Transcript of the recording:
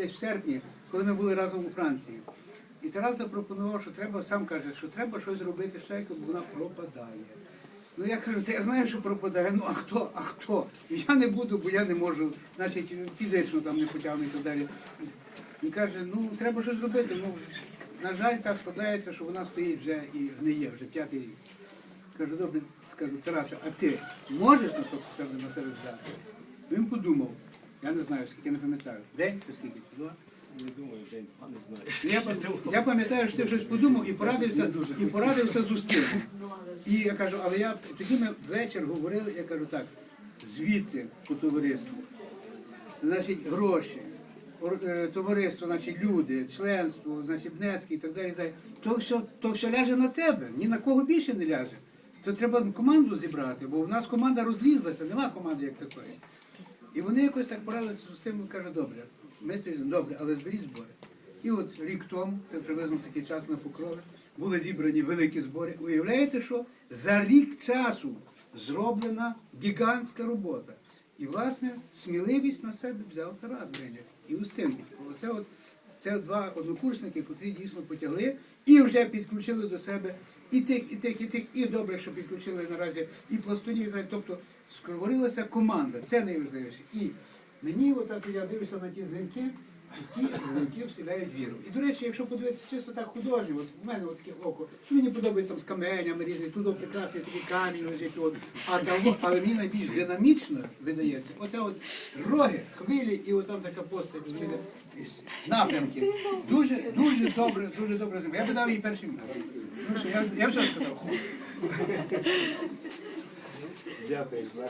десь в серпні, коли ми були разом у Франції. І Тарас запропонував, що треба, сам каже, що треба щось робити з чайкою, бо вона пропадає. Ну я кажу, та я знаю, що пропадає. Ну а хто? А хто? Я не буду, бо я не можу, значить, фізично там не потягну і так далі. Він каже, ну треба щось зробити. Ну, на жаль, так складається, що вона стоїть вже і гниє, вже п'ятий рік. Кажу, добре, скажу, Тарасе, а ти можеш на то на себе взяти? Він подумав, я не знаю, скільки не пам'ятаю, день чи скільки, два. Не думаю, день, а не знаю. Я, пам- я пам'ятаю, що ти щось подумав і порадився, і порадився з устим. І я кажу, але я тоді ми вечір говорили, я кажу так, звідти по товариству, значить, гроші, ор- е, товариство, значить, люди, членство, значить, внески і так далі. і далі. То все, то все ляже на тебе, ні на кого більше не ляже. То треба команду зібрати, бо в нас команда розлізлася, нема команди як такої. І вони якось так порадилися з тим, кажуть, добре, ми добре, але зберіть збори. І от рік тому, це приблизно такий час на Покрові, були зібрані великі збори. Уявляєте, що за рік часу зроблена гігантська робота. І, власне, сміливість на себе взяв Тарас Бреняк і Устинки. Оце от це два однокурсники, котрі дійсно потягли і вже підключили до себе і тих, і тих, і тих, і добре, що підключили наразі і пластунів, тобто сковорилася команда, це найважливіше. І мені, отак я дивлюся на ті дзвінки, і ті дзвінки вселяють віру. І до речі, якщо подивитися чисто так художньо, от у мене таке око, мені подобається там з каменями різні, тут прекрасний такий камінь лежить, от, а там, але мені найбільш динамічно видається, оце от роги, хвилі і от там така постать, напрямки. Дуже, дуже добре, дуже добре. Я би дав їй перший місце. Що, я, я вже сказав. Дякую.